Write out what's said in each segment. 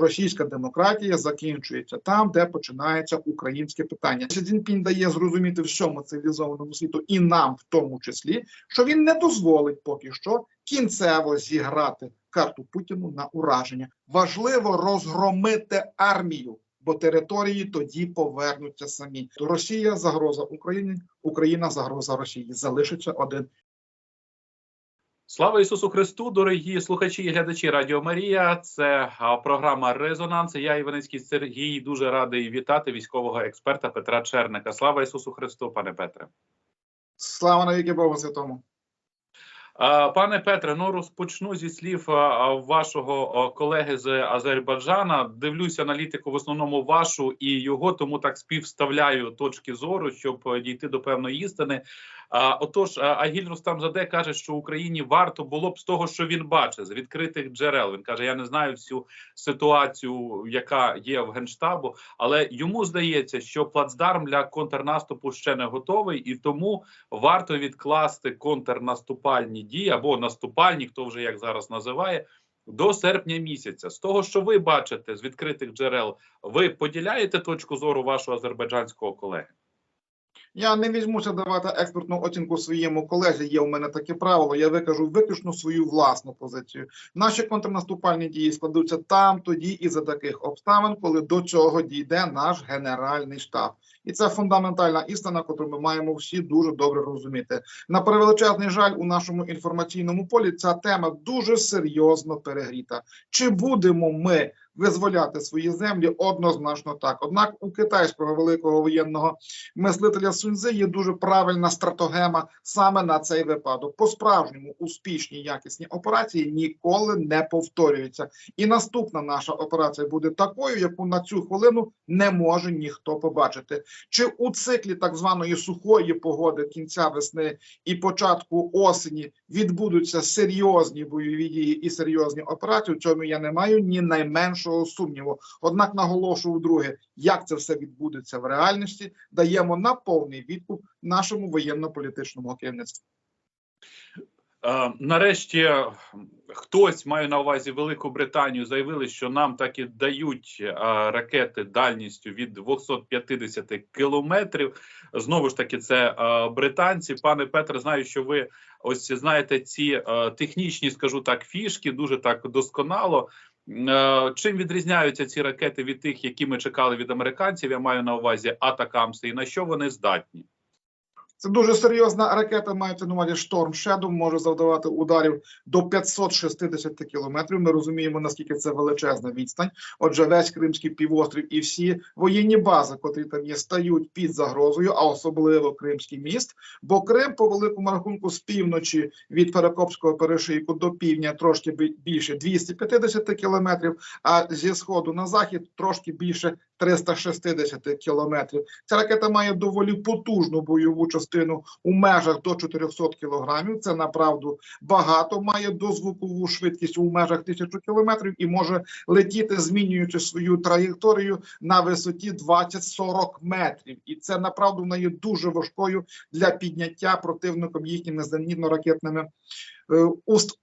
Російська демократія закінчується там, де починається українське питання. Сі дає зрозуміти всьому цивілізованому світу, і нам в тому числі, що він не дозволить поки що кінцево зіграти карту Путіну на ураження. Важливо розгромити армію. Бо території тоді повернуться самі. Росія загроза Україні, Україна загроза Росії. Залишиться один Слава Ісусу Христу, дорогі слухачі і глядачі Радіо Марія. Це програма Резонанс. Я Іваницький Сергій. Дуже радий вітати військового експерта Петра Черника. Слава Ісусу Христу, пане Петре. слава навіки Богу Святому. Пане Петре, ну розпочну зі слів вашого колеги з Азербайджана. Дивлюся аналітику в основному вашу і його, тому так співставляю точки зору, щоб дійти до певної істини. Отож, Агіль Рустамзаде каже, що Україні варто було б з того, що він бачить, з відкритих джерел. Він каже: Я не знаю всю ситуацію, яка є в генштабу, але йому здається, що плацдарм для контрнаступу ще не готовий, і тому варто відкласти контрнаступальні дії або наступальні, хто вже як зараз називає. До серпня місяця, з того, що ви бачите з відкритих джерел, ви поділяєте точку зору вашого азербайджанського колеги? Я не візьмуся давати експертну оцінку своєму колезі. Є у мене таке правило. Я викажу виключно свою власну позицію. Наші контрнаступальні дії складуться там, тоді і за таких обставин, коли до цього дійде наш генеральний штаб, і це фундаментальна істина, яку ми маємо всі дуже добре розуміти. На превеличезний жаль, у нашому інформаційному полі ця тема дуже серйозно перегріта. Чи будемо ми? Визволяти свої землі однозначно так. Однак у китайського великого воєнного мислителя Суньзи є дуже правильна стратегема саме на цей випадок. По справжньому успішні якісні операції ніколи не повторюються. І наступна наша операція буде такою, яку на цю хвилину не може ніхто побачити. Чи у циклі так званої сухої погоди кінця весни і початку осені відбудуться серйозні бойові дії і серйозні операції? В цьому я не маю ні найменшого сумніву. Однак наголошую вдруге, як це все відбудеться в реальності, даємо на повний відкуп нашому воєнно-політичному керівництву. Е, нарешті е, хтось має на увазі Велику Британію. Заявили, що нам так і дають е, ракети дальністю від 250 кілометрів. Знову ж таки, це британці. Пане Петре, знаю, що ви ось знаєте ці технічні, скажу так, фішки дуже так досконало. Чим відрізняються ці ракети від тих, які ми чекали від американців? Я маю на увазі Атакамси, і на що вони здатні? Це дуже серйозна ракета. Мається на увазі Storm Shadow, може завдавати ударів до 560 кілометрів. Ми розуміємо наскільки це величезна відстань. Отже, весь Кримський півострів і всі воєнні бази, котрі там є, стають під загрозою, а особливо Кримський міст. Бо Крим, по великому рахунку, з півночі від Перекопського перешийку до півдня трошки бі- більше 250 кілометрів, а зі сходу на захід трошки більше 360 кілометрів. Ця ракета має доволі потужну бойову частину у межах до 400 кілограмів. Це направду багато. Має дозвукову швидкість у межах 1000 кілометрів і може летіти, змінюючи свою траєкторію на висоті 20-40 метрів. І це направду вона є дуже важкою для підняття противником їхніми зенітно-ракетними е, уст-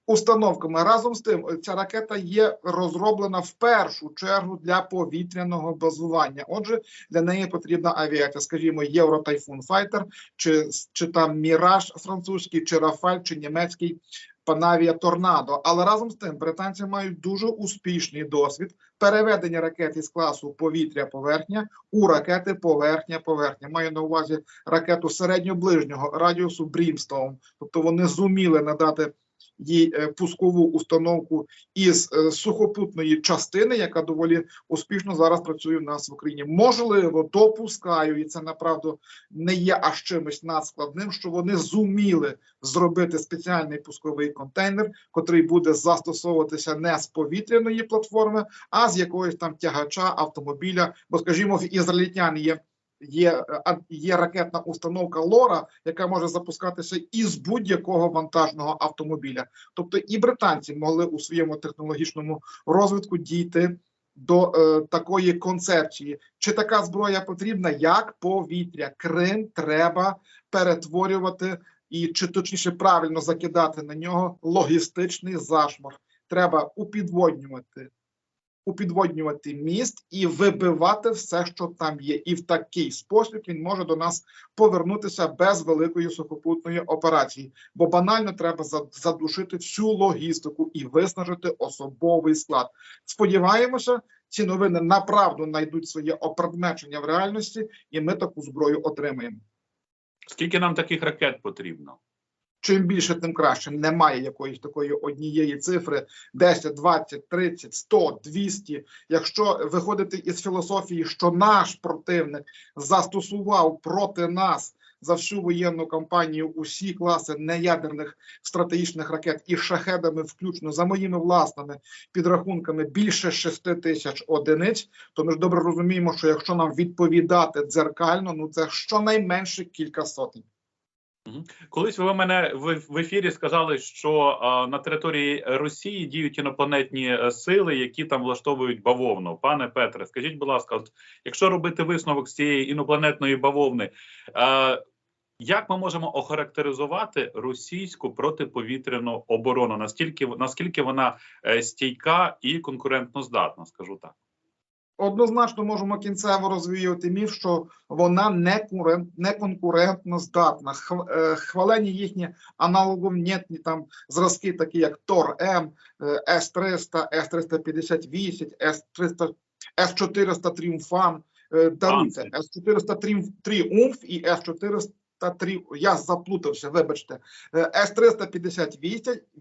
установками. Разом з тим, ця ракета є розроблена в першу чергу для повітряного базування. Отже, для неї потрібна авіація, скажімо, Євро Файтер, чи, чи там Міраж французький, чи Рафаль, чи німецький. Панавія Торнадо, але разом з тим британці мають дуже успішний досвід переведення ракет із класу повітря-поверхня у ракети поверхня-поверхня. Маю на увазі ракету середньо-ближнього радіусу Брімстоун. Тобто вони зуміли надати їй е, пускову установку із е, сухопутної частини, яка доволі успішно зараз працює в нас в Україні. Можливо, допускаю, і це направду не є аж чимось надскладним, що вони зуміли зробити спеціальний пусковий контейнер, котрий буде застосовуватися не з повітряної платформи, а з якогось там тягача автомобіля. Бо, скажімо, в ізраїльтян є. Є, е, є ракетна установка Лора, яка може запускатися із будь-якого вантажного автомобіля. Тобто і британці могли у своєму технологічному розвитку дійти до е, такої концепції. Чи така зброя потрібна? Як повітря? Крим треба перетворювати і чи точніше правильно закидати на нього логістичний зашмор. Треба упідводнювати упідводнювати міст і вибивати все, що там є. І в такий спосіб він може до нас повернутися без великої сухопутної операції, бо банально треба задушити всю логістику і виснажити особовий склад. Сподіваємося, ці новини направду знайдуть своє опредмечення в реальності, і ми таку зброю отримаємо. Скільки нам таких ракет потрібно? Чим більше, тим краще. Немає якоїсь такої однієї цифри: 10, 20, 30, 100, 200. Якщо виходити із філософії, що наш противник застосував проти нас за всю воєнну кампанію усі класи неядерних стратегічних ракет і шахедами, включно за моїми власними підрахунками, більше 6 тисяч одиниць, то ми ж добре розуміємо, що якщо нам відповідати дзеркально, ну це щонайменше кілька сотень. Колись ви мене в, ефірі сказали, що на території Росії діють інопланетні е, сили, які там влаштовують бавовну. Пане Петре, скажіть, будь ласка, якщо робити висновок з цієї інопланетної бавовни, як ми можемо охарактеризувати російську протиповітряну оборону? Наскільки наскільки вона е, стійка і конкурентно здатна? Скажу так. Однозначно можемо кінцево розвіювати міф, що вона не курен, не конкурентно здатна. Е, Хвалені їхні аналогомнітні там зразки, такі як Тор М, С 300 С 358 С 300 С 400 Тріумфан. Е, Даруйте С 400 Тріумф і С 400 я заплутався, вибачте. С 350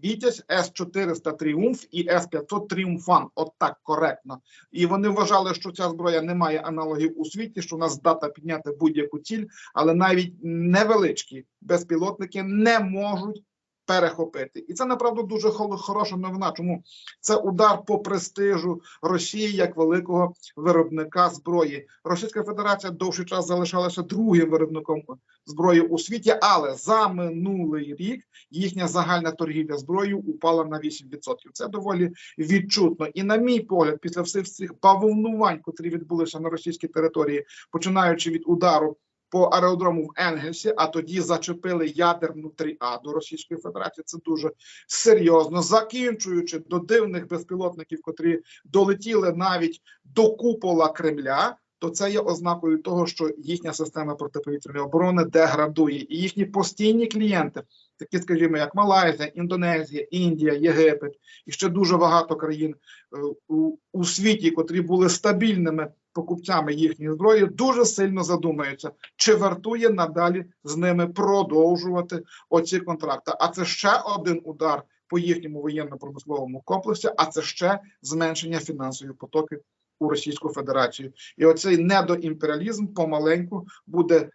Вітязь, С 400 Тріумф і С 500 Тріумфан. От так коректно. І вони вважали, що ця зброя не має аналогів у світі, що вона здатна підняти будь-яку ціль, але навіть невеличкі безпілотники не можуть перехопити. І це направду дуже хо- хороша новина. Чому це удар по престижу Росії як великого виробника зброї? Російська Федерація довший час залишалася другим виробником зброї у світі, але за минулий рік їхня загальна торгівля зброєю упала на 8%. Це доволі відчутно. І на мій погляд, після всіх цих бавовнувань, котрі відбулися на російській території, починаючи від удару по аеродрому в Енгельсі, а тоді зачепили ядерну тріаду Російської Федерації. Це дуже серйозно, закінчуючи до дивних безпілотників, котрі долетіли навіть до купола Кремля. То це є ознакою того, що їхня система протиповітряної оборони деградує, і їхні постійні клієнти, такі, скажімо, як Малайзія, Індонезія, Індія, Єгипет і ще дуже багато країн е, у, у світі, котрі були стабільними покупцями їхньої зброї, дуже сильно задумаються, чи вартує надалі з ними продовжувати оці контракти. А це ще один удар по їхньому воєнно-промисловому комплексі, а це ще зменшення фінансових потоків у Російську Федерацію. І оцей недоімперіалізм помаленьку буде е,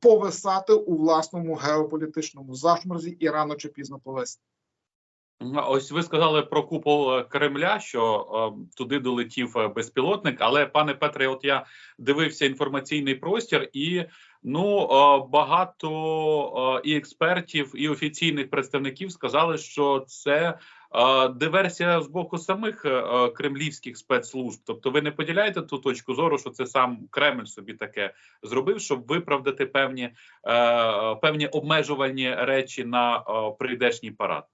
повисати у власному геополітичному зашморзі і рано чи пізно повисти. Ось ви сказали про купол е, Кремля, що е, туди долетів е, безпілотник. Але пане Петре, от я дивився інформаційний простір, і ну е, багато е, і експертів, і офіційних представників сказали, що це е, диверсія з боку самих е, е, кремлівських спецслужб. Тобто, ви не поділяєте ту точку зору, що це сам Кремль собі таке зробив, щоб виправдати певні, е, певні обмежувальні речі на е, прийдешній парад.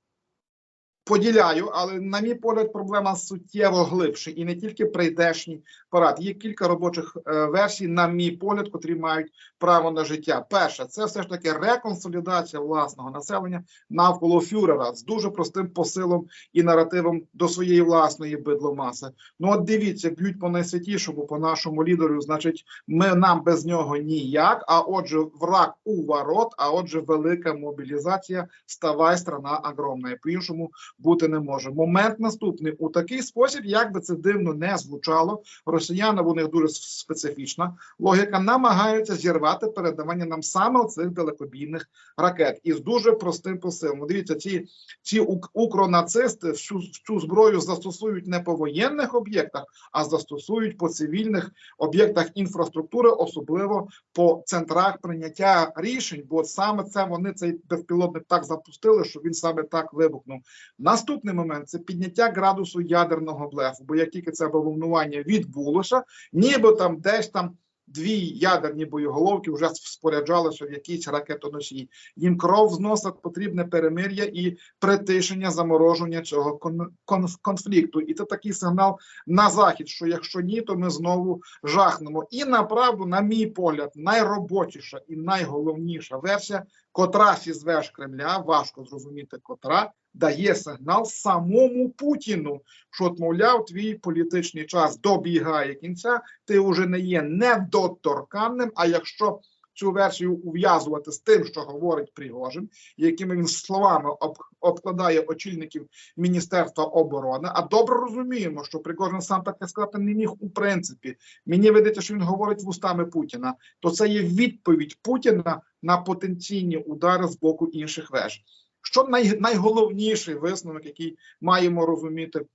Поділяю, але на мій погляд, проблема суттєво глибше і не тільки прийдешній парад. Є кілька робочих е, версій, на мій погляд, котрі мають право на життя. Перше, це все ж таки реконсолідація власного населення навколо фюрера з дуже простим посилом і наративом до своєї власної бидломаси. Ну от дивіться, б'ють по найсвятішому, по нашому лідеру. Значить, ми нам без нього ніяк. А отже, враг у ворот, а отже, велика мобілізація. Ставай, страна огромна. По іншому бути не може. Момент наступний у такий спосіб, як би це дивно не звучало, росіяни у них дуже специфічна логіка, намагаються зірвати передавання нам саме цих далекобійних ракет із дуже простим посилом. Дивіться, ці ці ук- укронацисти всю, всю зброю застосують не по воєнних об'єктах, а застосують по цивільних об'єктах інфраструктури, особливо по центрах прийняття рішень. Бо саме це вони цей безпілотник так запустили, що він саме так вибухнув. Наступний момент це підняття градусу ядерного блефу. Бо як тільки це бавовнування відбулося, ніби там десь там дві ядерні боєголовки вже споряджалися в якісь ракетоносії. Їм кров зносить потрібне перемир'я і притишення, замороження цього кон- кон- конфлікту. І це такий сигнал на захід, що якщо ні, то ми знову жахнемо. І направду, на мій погляд, найробочіша і найголовніша версія, котра фізвеш Кремля, важко зрозуміти, котра дає сигнал самому Путіну, що, мовляв, твій політичний час добігає кінця, ти вже не є недоторканним. А якщо цю версію ув'язувати з тим, що говорить Пригожин, якими він словами об, обкладає очільників Міністерства оборони. А добре розуміємо, що Пригожин сам таке сказати не міг у принципі. Мені видається, що він говорить вустами Путіна. То це є відповідь Путіна на потенційні удари з боку інших веж. Що най, найголовніший висновок, який маємо розуміти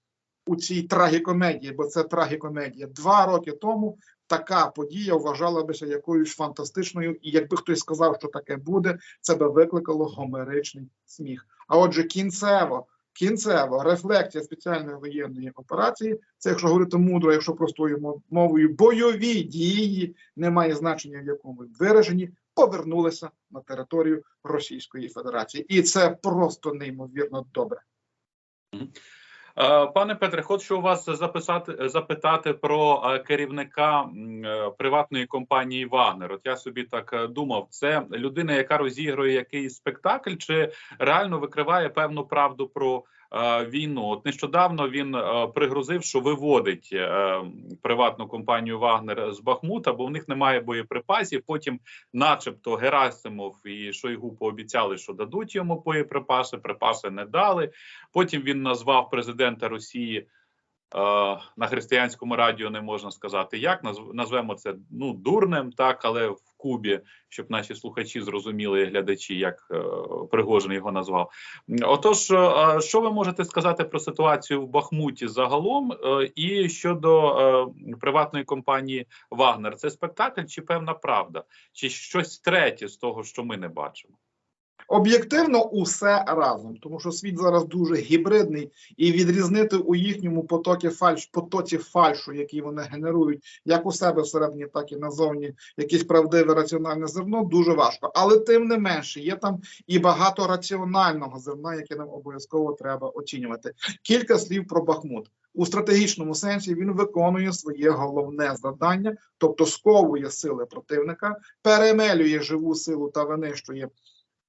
у цій трагікомедії, бо це трагікомедія. Два роки тому така подія вважала бися якоюсь фантастичною, і якби хтось сказав, що таке буде, це би викликало гомеричний сміх. А отже, кінцево, кінцево, рефлексія спеціальної воєнної операції, це якщо говорити мудро, якщо простою мовою, бойові дії немає значення в якому вираженні, повернулися на територію Російської Федерації, і це просто неймовірно добре. Е, Пане Петре, хочу вас записати запитати про е, керівника е, приватної компанії Вагнер. От я собі так думав, це людина, яка розігрує якийсь спектакль, чи реально викриває певну правду про війну? От нещодавно він е, пригрозив, що виводить е, приватну компанію Вагнер з Бахмута, бо в них немає боєприпасів. Потім, начебто, Герасимов і Шойгу пообіцяли, що дадуть йому боєприпаси. Припаси не дали. Потім він назвав президента Росії е, на християнському радіо. Не можна сказати, як назв- назвемо це ну дурним, так але в Кубі, щоб наші слухачі зрозуміли, глядачі, як е, Пригожин його назвав. Отож, е, що ви можете сказати про ситуацію в Бахмуті загалом, е, і щодо приватної компанії Вагнер? Це спектакль чи певна правда, чи щось третє з того, що ми не бачимо? Об'єктивно, усе разом, тому що світ зараз дуже гібридний, і відрізнити у їхньому потокі фальш, потоці фальшу, які вони генерують, як у себе всередині, так і назовні, якесь правдиве раціональне зерно, дуже важко. Але тим не менше, є там і багато раціонального зерна, яке нам обов'язково треба оцінювати. Кілька слів про Бахмут. У стратегічному сенсі він виконує своє головне завдання, тобто сковує сили противника, перемелює живу силу та винищує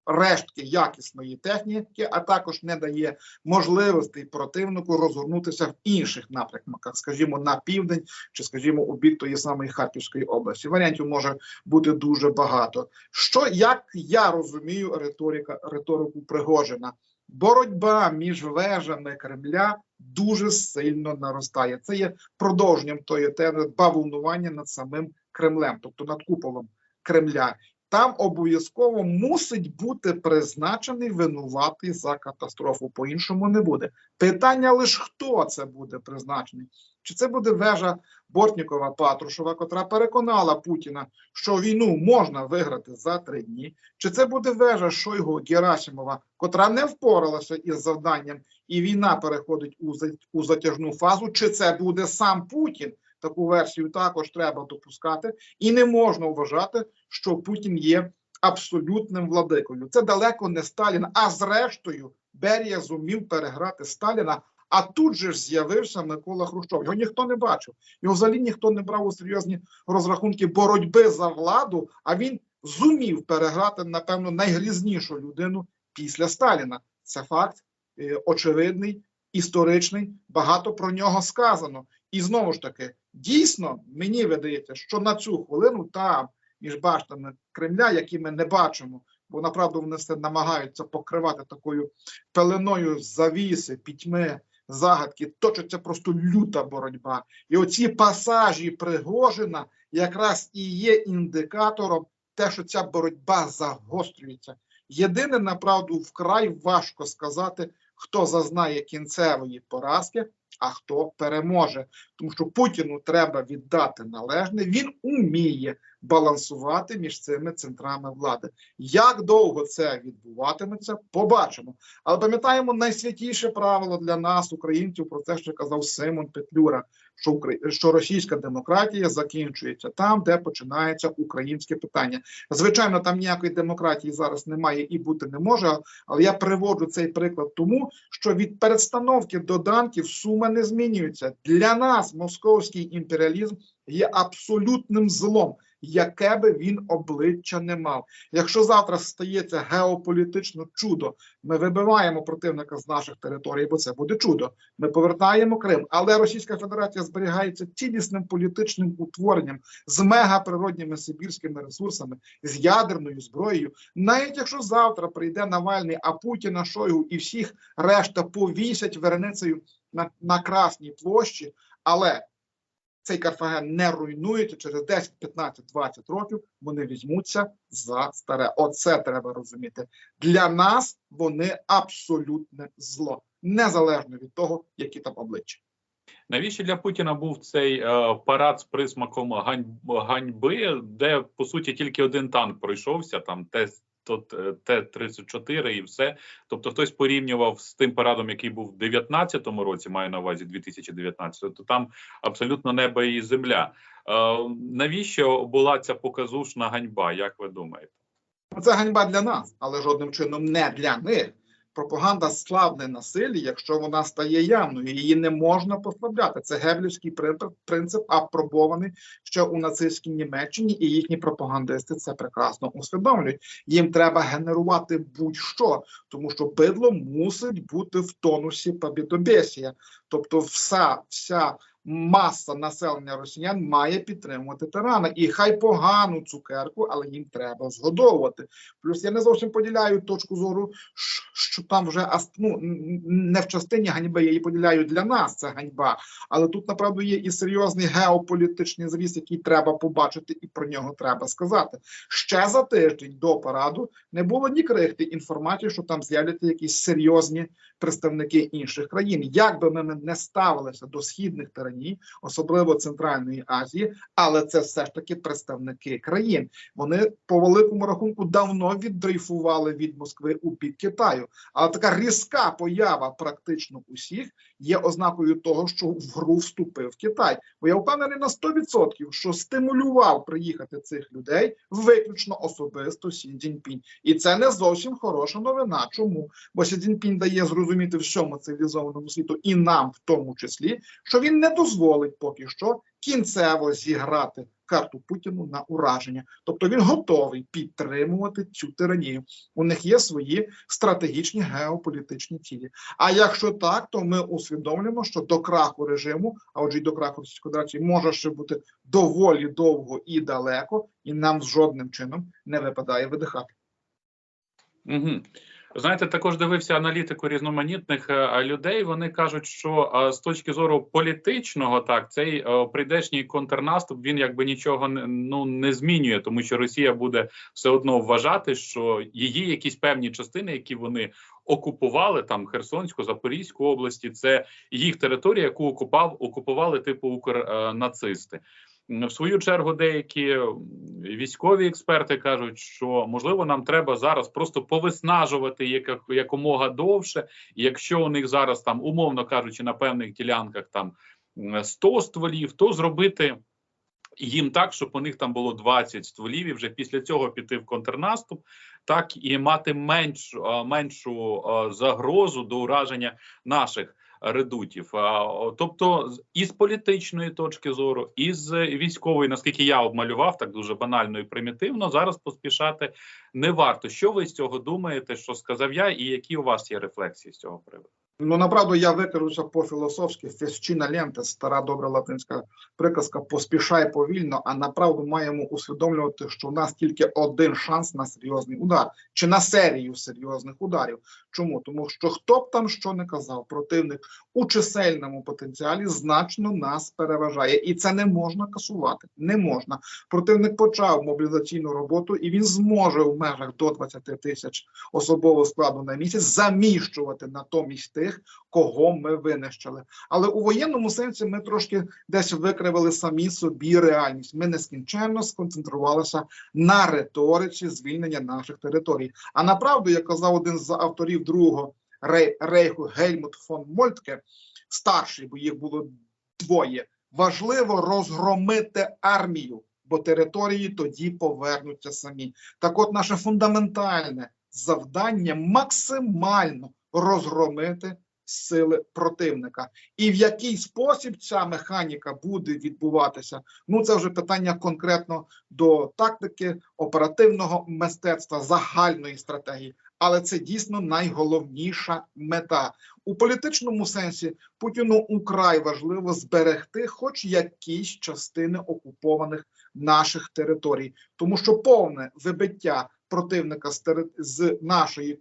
рештки якісної техніки, а також не дає можливостей противнику розгорнутися в інших напрямках, скажімо, на південь чи, скажімо, у бік тої самої Харківської області. Варіантів може бути дуже багато. Що як я розумію, риторика риторику Пригожина? Боротьба між вежами Кремля дуже сильно наростає. Це є продовженням тої теми бавовнування над самим Кремлем, тобто над куполом Кремля там обов'язково мусить бути призначений винуватий за катастрофу. По-іншому не буде. Питання лише хто це буде призначений? Чи це буде вежа Бортнікова Патрушева, котра переконала Путіна, що війну можна виграти за три дні? Чи це буде вежа Шойгу Герасимова, котра не впоралася із завданням, і війна переходить у затяжну фазу? Чи це буде сам Путін? Таку версію також треба допускати, і не можна вважати, що Путін є абсолютним владикою. Це далеко не Сталін. А зрештою, Берія зумів переграти Сталіна. А тут же ж з'явився Микола Хрущов. Його ніхто не бачив. Його взагалі ніхто не брав у серйозні розрахунки боротьби за владу. А він зумів переграти, напевно, найгрізнішу людину після Сталіна. Це факт е, очевидний, історичний. Багато про нього сказано. І знову ж таки, дійсно, мені видається, що на цю хвилину там між баштами Кремля, які ми не бачимо, бо направду вони все намагаються покривати такою пеленою завіси, пітьми, загадки, точиться просто люта боротьба. І оці пасажі Пригожина якраз і є індикатором те, що ця боротьба загострюється. Єдине, направду, вкрай важко сказати, хто зазнає кінцевої поразки, а хто переможе. Тому що Путіну треба віддати належне. Він уміє балансувати між цими центрами влади. Як довго це відбуватиметься, побачимо. Але пам'ятаємо найсвятіше правило для нас, українців, про те, що казав Симон Петлюра, що Украї- що російська демократія закінчується там, де починається українське питання. Звичайно, там ніякої демократії зараз немає і бути не може. Але я приводжу цей приклад тому, що від перестановки до данків сума не змінюється. Для нас московський імперіалізм є абсолютним злом, яке би він обличчя не мав. Якщо завтра стається геополітичне чудо, ми вибиваємо противника з наших територій, бо це буде чудо. Ми повертаємо Крим, але Російська Федерація зберігається цілісним політичним утворенням з мегаприродніми сибірськими ресурсами, з ядерною зброєю. Навіть якщо завтра прийде Навальний, а Путіна, Шойгу і всіх решта повісять вереницею на, на Красній площі, але цей Карфаген не руйнується через 10, 15, 20 років. Вони візьмуться за старе. Оце треба розуміти. Для нас вони абсолютне зло, незалежно від того, які там обличчя. Навіщо для Путіна був цей е, парад з присмаком гань, ганьби, де по суті тільки один танк пройшовся, там Т тот, е, Т-34 і все. Тобто хтось порівнював з тим парадом, який був в 19-му році, маю на увазі 2019, то там абсолютно небо і земля. Е, навіщо була ця показушна ганьба? Як ви думаєте? Це ганьба для нас, але жодним чином не для них. Пропаганда славне насилля, якщо вона стає явною, її не можна послабляти. Це геблівський принцип, апробований ще у нацистській Німеччині, і їхні пропагандисти це прекрасно усвідомлюють. Їм треба генерувати будь-що, тому що бидло мусить бути в тонусі побідобєсія. Тобто, вся, вся маса населення росіян має підтримувати тирана. І хай погану цукерку, але їм треба згодовувати. Плюс я не зовсім поділяю точку зору, що- там вже ну, не в частині ганьби, я її поділяю для нас. Це ганьба. Але тут направду є і серйозний геополітичний зріст, який треба побачити, і про нього треба сказати. Ще за тиждень до параду не було ні крихти інформації, що там з'являться якісь серйозні представники інших країн. Як би ми не ставилися до східних тираній, особливо Центральної Азії, але це все ж таки представники країн. Вони по великому рахунку давно віддрейфували від Москви у бік Китаю. Але така різка поява практично усіх є ознакою того, що в гру вступив Китай. Бо я впевнений на 100%, що стимулював приїхати цих людей виключно особисто Сі Цзіньпінь. І це не зовсім хороша новина. Чому? Бо Сі Цзіньпінь дає зрозуміти всьому цивілізованому світу, і нам в тому числі, що він не дозволить поки що кінцево зіграти карту Путіну на ураження. Тобто він готовий підтримувати цю тиранію. У них є свої стратегічні геополітичні цілі. А якщо так, то ми усвідомлюємо, що до краху режиму, а отже, й до краху Російської Федерації, може ще бути доволі довго і далеко, і нам жодним чином не випадає видихати. Угу. Знаєте, також дивився аналітику різноманітних е, людей. Вони кажуть, що е, з точки зору політичного, так цей е, прийдешній контрнаступ він якби нічого ну не змінює, тому що Росія буде все одно вважати, що її якісь певні частини, які вони окупували, там Херсонську, Запорізьку області, це їх територія, яку окупав окупували типу укрнацисти. В свою чергу деякі військові експерти кажуть, що можливо нам треба зараз просто повиснажувати як, якомога довше. Якщо у них зараз там, умовно кажучи, на певних ділянках там м, 100 стволів, то зробити їм так, щоб у них там було 20 стволів, і вже після цього піти в контрнаступ, так і мати меншу, меншу загрозу до ураження наших редутів. Тобто, і з політичної точки зору, і з військової, наскільки я обмалював, так дуже банально і примітивно, зараз поспішати не варто. Що ви з цього думаєте? Що сказав я, і які у вас є рефлексії з цього приводу? Ну, направду, я викажуся по-філософськи. Фесчина лента, стара добра латинська приказка поспішай повільно, а направду маємо усвідомлювати, що у нас тільки один шанс на серйозний удар чи на серію серйозних ударів. Чому? Тому що хто б там що не казав, противник у чисельному потенціалі значно нас переважає, і це не можна касувати. Не можна. Противник почав мобілізаційну роботу, і він зможе в межах до 20 тисяч особового складу на місяць заміщувати натомість тих, кого ми винищили. Але у воєнному сенсі ми трошки десь викривили самі собі реальність. Ми нескінченно сконцентрувалися на риториці звільнення наших територій. А направду, як казав один з авторів другого рейху Гельмут фон Мольтке, старший, бо їх було двоє. Важливо розгромити армію, бо території тоді повернуться самі. Так, от, наше фундаментальне завдання максимально розгромити сили противника. І в який спосіб ця механіка буде відбуватися? Ну це вже питання конкретно до тактики, оперативного мистецтва, загальної стратегії. Але це дійсно найголовніша мета у політичному сенсі. Путіну украй важливо зберегти, хоч якісь частини окупованих наших територій, тому що повне вибиття противника з, нашої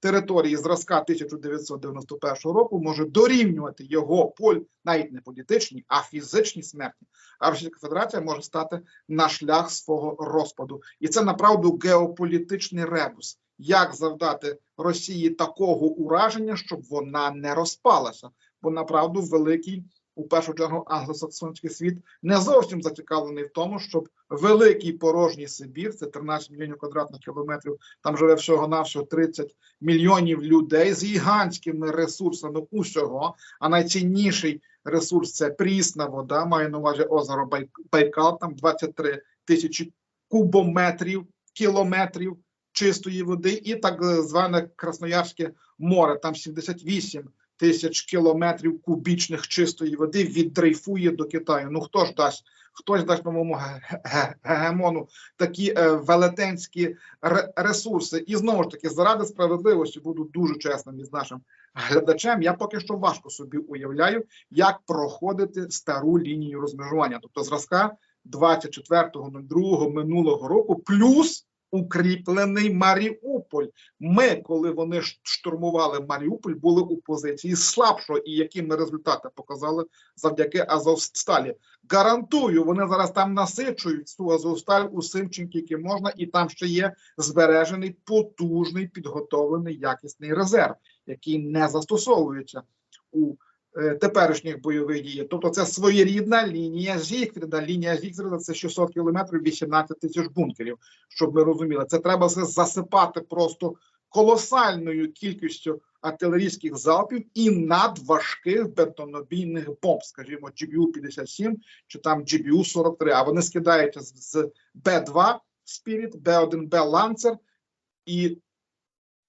території зразка 1991 року може дорівнювати його поль, навіть не політичній, а фізичній смерті. А Російська Федерація може стати на шлях свого розпаду, і це направду геополітичний ребус. Як завдати Росії такого ураження, щоб вона не розпалася? Бо направду великий, у першу чергу, англосаксонський світ не зовсім зацікавлений в тому, щоб великий порожній Сибір, це 13 мільйонів квадратних кілометрів, там живе всього навсього 30 мільйонів людей з гігантськими ресурсами усього. А найцінніший ресурс це прісна вода. Маю на увазі озеро Бай- Байкал, там 23 тисячі кубометрів, кілометрів чистої води, і так зване Красноярське море, там 78 тисяч кілометрів кубічних чистої води віддрейфує до Китаю. Ну хто ж дасть? Хтось дасть новому ге- ге- гегемону такі е, велетенські ре- ресурси. І знову ж таки, заради справедливості буду дуже чесним із нашим глядачем. Я поки що важко собі уявляю, як проходити стару лінію розмежування, тобто зразка 24.02 минулого року, плюс укріплений Маріуполь. Ми, коли вони штурмували Маріуполь, були у позиції слабшого, і які ми результати показали завдяки Азовсталі. Гарантую, вони зараз там насичують цю Азовсталь усім, чим тільки можна, і там ще є збережений потужний підготовлений якісний резерв, який не застосовується у теперішніх бойових діях. Тобто це своєрідна лінія Зігфріда. Лінія Зігфріда – це 600 кілометрів, 18 тисяч бункерів, щоб ми розуміли. Це треба засипати просто колосальною кількістю артилерійських залпів і надважких бетонобійних бомб, скажімо, GBU-57 чи там GBU-43, а вони скидаються з Б-2 Spirit, Б-1Б Lancer і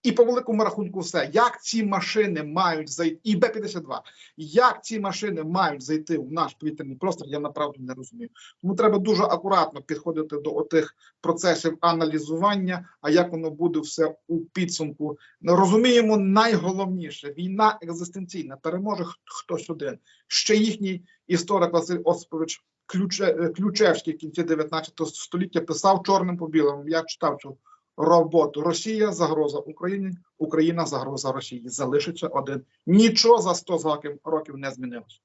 і по великому рахунку, все як ці машини мають зайти, і Б-52, як ці машини мають зайти в наш повітряний простір, я направду не розумію. Тому треба дуже акуратно підходити до отих процесів аналізування. А як воно буде все у підсумку? Розуміємо, найголовніше війна екзистенційна переможе хтось один. Ще їхній історик Василь Осипович Ключе- Ключевський в кінці 19 століття писав чорним по білому. Я читав цю роботу. Росія загроза Україні, Україна загроза Росії. Залишиться один. Нічого за 100 з років не змінилось.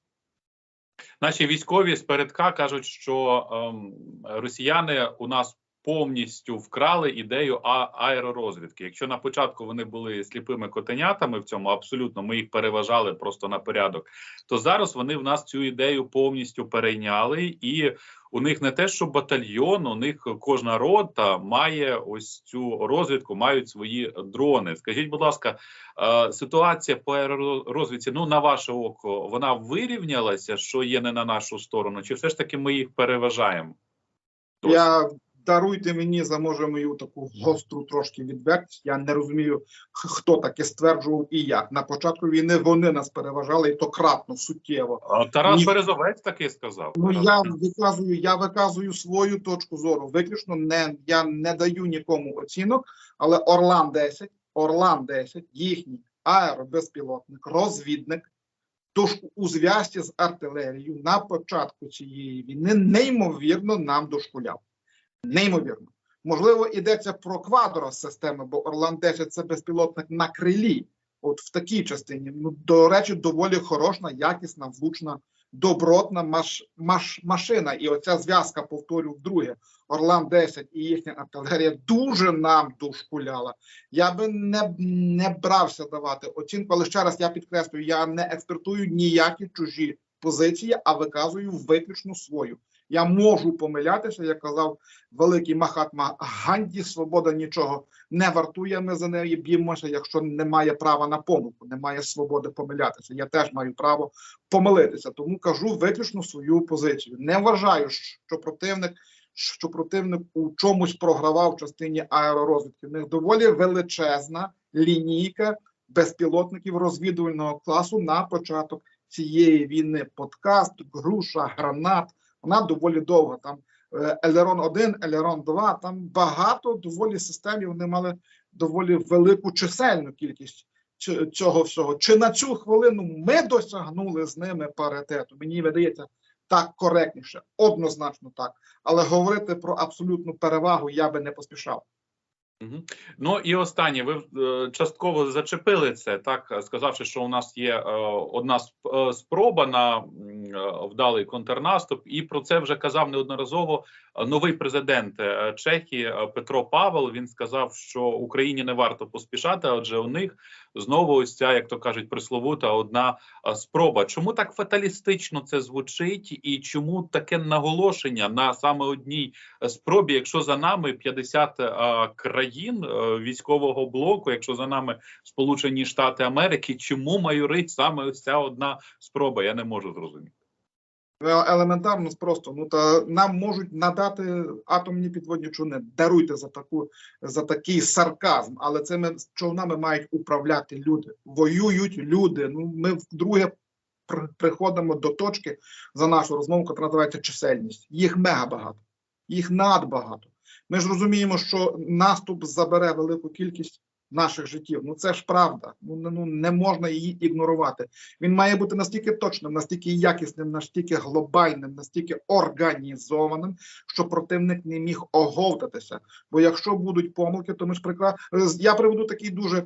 Наші військові з передка кажуть, що ем, росіяни у нас повністю вкрали ідею аеророзвідки. Якщо на початку вони були сліпими котенятами в цьому, абсолютно ми їх переважали просто на порядок, то зараз вони в нас цю ідею повністю перейняли, і у них не те, що батальйон, у них кожна рота має ось цю розвідку, мають свої дрони. Скажіть, будь ласка, е, ситуація по аеророзвідці, ну на ваше око, вона вирівнялася, що є не на нашу сторону, чи все ж таки ми їх переважаємо? Я даруйте мені за може мою таку гостру трошки відвертість. Я не розумію, хто таке стверджував і як. На початку війни вони нас переважали, і то кратно суттєво. А Тарас Ні. Березовець таки сказав. Ну Тарас. я виказую, я виказую свою точку зору. Виключно не я не даю нікому оцінок, але Орлан 10, Орлан 10, їхній аеробезпілотник, розвідник, тож у зв'язці з артилерією на початку цієї війни неймовірно нам дошкуляв. Неймовірно. Можливо, йдеться про квадрос системи, бо Орлан 10 це безпілотник на крилі. От в такій частині. Ну, до речі, доволі хороша, якісна, влучна добротна маш, маш, машина. І оця зв'язка, повторю вдруге, Орлан 10 і їхня артилерія дуже нам дошкуляла. Я би не, не брався давати оцінку, але ще раз я підкреслюю, я не експертую ніякі чужі позиції, а виказую виключно свою. Я можу помилятися, як казав великий Махатма Ганді, свобода нічого не вартує. Ми за неї б'ємося, якщо немає права на помилку, немає свободи помилятися. Я теж маю право помилитися. Тому кажу виключно свою позицію. Не вважаю, що противник, що противник у чомусь програвав в частині аеророзвідки. В них доволі величезна лінійка безпілотників розвідувального класу на початок цієї війни. Подкаст, груша, гранат. Вона доволі довга. Там е, Елерон 1, Елерон 2, там багато доволі систем, вони мали доволі велику чисельну кількість цього всього. Чи на цю хвилину ми досягнули з ними паритету? Мені видається так коректніше, однозначно так. Але говорити про абсолютну перевагу я би не поспішав. Ну і останнє, ви е, частково зачепили це, так сказавши, що у нас є е, одна е, спроба на вдалий контрнаступ, і про це вже казав неодноразово новий президент Чехії Петро Павел. Він сказав, що Україні не варто поспішати, адже у них знову ось ця, як то кажуть, присловута одна е, спроба. Чому так фаталістично це звучить, і чому таке наголошення на саме одній спробі, якщо за нами 50 е, країн е, військового блоку, якщо за нами Сполучені Штати Америки, чому майорить саме ось ця одна спроба? Я не можу зрозуміти. Е, Елементарно просто. Ну та нам можуть надати атомні підводні човни. Даруйте за таку за такий сарказм, але цими човнами мають управляти люди. Воюють люди. Ну ми вдруге при- приходимо до точки за нашу розмову, яка називається чисельність. Їх мега багато, їх надбагато. Ми ж розуміємо, що наступ забере велику кількість наших життів. Ну це ж правда. Ну ну не можна її ігнорувати. Він має бути настільки точним, настільки якісним, настільки глобальним, настільки організованим, що противник не міг оговтатися. Бо якщо будуть помилки, то ми ж прикла... Я приведу такий дуже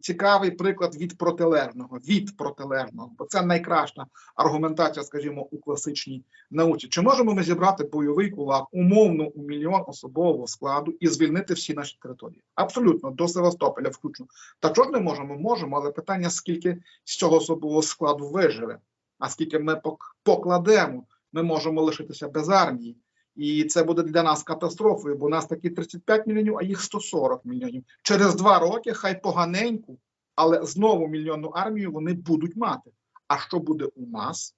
цікавий приклад від протилежного. Від протилежного, бо це найкраща аргументація, скажімо, у класичній науці. Чи можемо ми зібрати бойовий кулак умовно у мільйон особового складу і звільнити всі наші території? Абсолютно до Севастополя, включно. Та чого не можемо? Можемо, але питання скільки з цього особового складу виживе, а скільки ми пок- покладемо, ми можемо лишитися без армії. І це буде для нас катастрофою, бо у нас такі 35 мільйонів, а їх 140 мільйонів. Через два роки хай поганеньку, але знову мільйонну армію вони будуть мати. А що буде у нас?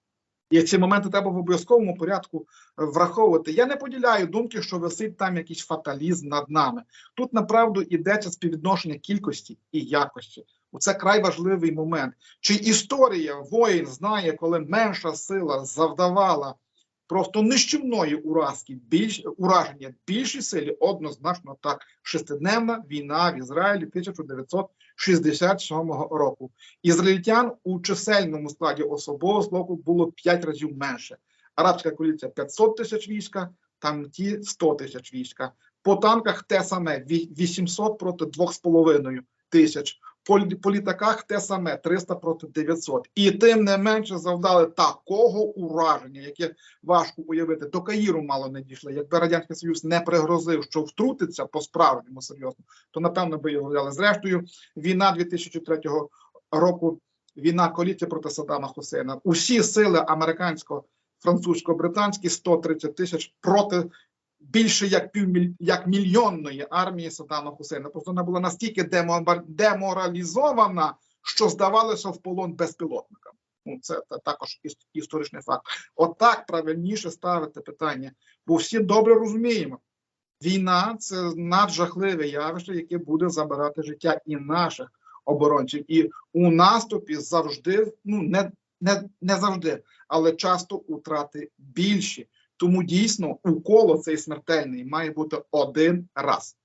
І ці моменти треба в обов'язковому порядку е, враховувати. Я не поділяю думки, що висить там якийсь фаталізм над нами. Тут направду йдеться співвідношення кількості і якості. Це край важливий момент. Чи історія воїн знає, коли менша сила завдавала просто нищівної уразки, більш ураження більшій силі, однозначно так. Шестидневна війна в Ізраїлі 1967 року. Ізраїльтян у чисельному складі особового складу було 5 разів менше. Арабська коаліція 500 тисяч війська, там ті 100 тисяч війська. По танках те саме ві- 800 проти 2,5 тисяч. По, те саме 300 проти 900. І тим не менше завдали такого ураження, яке важко уявити. До Каїру мало не дійшли. Якби радянський союз не пригрозив, що втрутиться по справжньому серйозно, то напевно би його взяли. Зрештою, війна 2003 року, війна коаліції проти Саддама Хусейна. Усі сили американсько французько-британські 130 тисяч проти більше як півміль... як мільйонної армії Саддама Хусейна. Просто вона була настільки демо- деморалізована, що здавалося в полон безпілотникам. Ну, це також історичний факт. Отак правильніше ставити питання, бо всі добре розуміємо. Війна це наджахливе явище, яке буде забирати життя і наших оборонців. І у наступі завжди, ну не, не, не завжди, але часто утрати більші. Тому дійсно укол цей смертельний має бути один раз.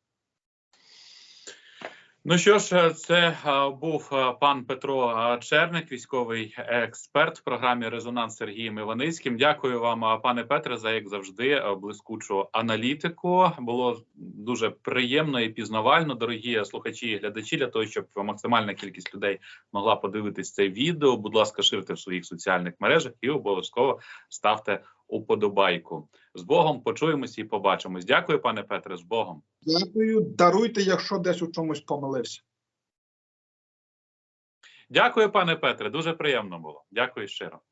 Ну що ж, це е, був е, пан Петро е, Черник, військовий експерт в програмі Резонанс Сергієм Іваницьким. Дякую вам, е, пане Петре, за як завжди е, блискучу аналітику. Було дуже приємно і пізнавально, дорогі слухачі і глядачі, для того, щоб максимальна кількість людей могла подивитись це відео. Будь ласка, ширте в своїх соціальних мережах і обов'язково ставте уподобайку. З Богом почуємося і побачимось. Дякую, пане Петре. З Богом. Дякую. Даруйте, якщо десь у чомусь помилився. Дякую, пане Петре. Дуже приємно було. Дякую щиро.